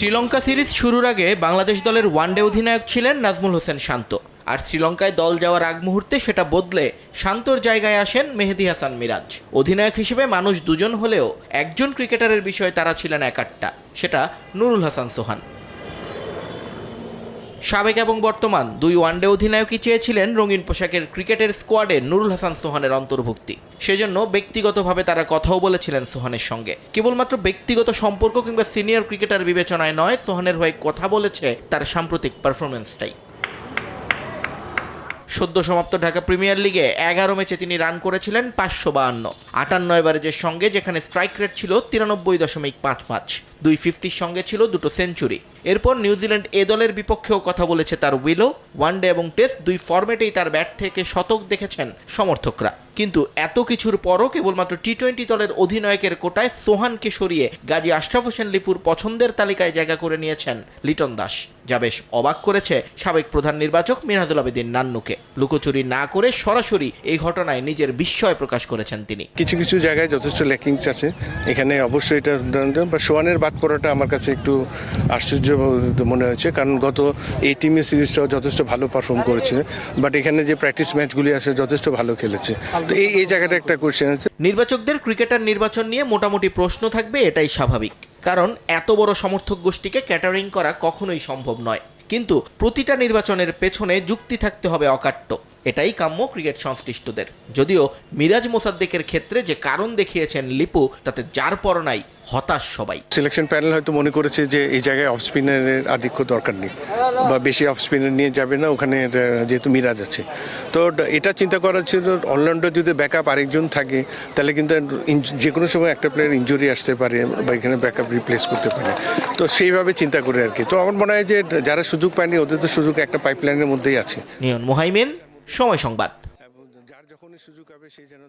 Sri Lanka series শুরুর আগে বাংলাদেশ দলের ওয়ানডে অধিনায়ক ছিলেন নাজমুল হোসেন শান্ত। আর শ্রীলঙ্কায় দল যাওয়ার আগ মুহূর্তে সেটা বদলে শান্তর জায়গায় আসেন মেহেদি হাসান মিরাজ। অধিনায়ক হিসেবে মানুষ দুজন হলেও একজন ক্রিকেটারের বিষয়ে তারা ছিলেন একাট্টা সেটা নুরুল হাসান সোহান। সাবেক এবং বর্তমান দুই ওয়ানডে অধিনায়কই চেয়েছিলেন রঙিন পোশাকের ক্রিকেটের স্কোয়াডে নুরুল হাসান সোহানের অন্তর্ভুক্তি। সেজন্য ব্যক্তিগতভাবে তারা কথাও বলেছিলেন সোহানের সঙ্গে। কেবলমাত্র ব্যক্তিগত সম্পর্ক কিংবা সিনিয়র ক্রিকেটার বিবেচনায় নয়, সোহানের হয়ে কথা বলেছে তার সাম্প্রতিক পারফরমেন্সটাই সদ্য সমাপ্ত ঢাকা প্রিমিয়ার লিগে এগারো ম্যাচে তিনি রান করেছিলেন পাঁচশো বাহান্ন। আটান্ন এভারেজের সঙ্গে যেখানে স্ট্রাইক রেট ছিল তিরানব্বই দশমিক পাঁচ পাঁচ। দুই ফিফটির সঙ্গে ছিল দুটো সেঞ্চুরি। এরপর নিউজিল্যান্ড এ দলের বিপক্ষেও কথা বলেছে তার উইলো, ওয়ানডে এবং টেস্ট দুই ফরম্যাটেই তার ব্যাট থেকে শতক দেখেছেন সমর্থকরা। কিন্তু এত কিছুর পরও কেবলমাত্র টি টোয়েন্টি দলের অধিনায়কের কোটায় সোহানকে সরিয়ে গাজী আশরাফ হোসেন লিপুর পছন্দের তালিকায় জায়গা করে নিয়েছেন লিটন দাস, যা বেশ অবাক করেছে সাবেক প্রধান নির্বাচক মিনহাজুল আবেদিন নান্নুকে। লুকোচুরি না করে সরাসরি এই ঘটনায় নিজের বিস্ময় প্রকাশ করেছেন তিনি। কিছু কিছু জায়গায় যথেষ্ট ল্যাকিংস আছে। এখানে অবশ্যই এটা বা সোয়ানের বাদ পড়াটা আমার কাছে একটু আশ্চর্য মনে হয়েছে, কারণ গত এই টিমের সিরিজটাও যথেষ্ট ভালো পারফর্ম করেছে বাট এখানে যে প্র্যাকটিস ম্যাচগুলি আছে যথেষ্ট ভালো খেলেছে। তো এই এই জায়গাটা একটা কোয়েশ্চেন আছে। নির্বাচকদের ক্রিকেটার নির্বাচন নিয়ে মোটামুটি প্রশ্ন থাকবে, এটাই স্বাভাবিক। কারণ এত বড় সমর্থক গোষ্ঠীকে ক্যাটারিং করা কখনোই সম্ভব নয়। কিন্তু প্রতিটা নির্বাচনের পেছনে যুক্তি থাকতে হবে অকাট্য। এটাই কাম্য ক্রিকেট সংশ্লিষ্টদের। যদিও মিরাজ মোসাদ্দেকের ক্ষেত্রে যে কারণ দেখিয়েছেন লিপু তাতে যার পর নাই হতাশ সবাই। সিলেকশন প্যানেল হয়তো মনে করেছে যে এই জায়গায় অফ স্পিনারের আধিক্য দরকার নেই বা বেশি অফ স্পিনার নিয়ে যাবে না ওখানে যেহেতু মিরাজ আছে। তো এটা চিন্তা করা ছিল অলরাউন্ডার যদি ব্যাকআপ আরেকজন থাকে তাহলে কিন্তু যে কোনো সময় একটা প্লেয়ার ইঞ্জুরি আসতে পারে বা এখানে ব্যাকআপ রিপ্লেস করতে পারে। তো সেইভাবে চিন্তা করে আর কি। তো আমার মনে হয় যে যারা সুযোগ পায়নি ওদের তো সুযোগ একটা পাইপলাইনের মধ্যেই আছে। নিয়ন মোহাইমেন? সময় সংবাদ। যার যখনই সুযোগ সেই যেন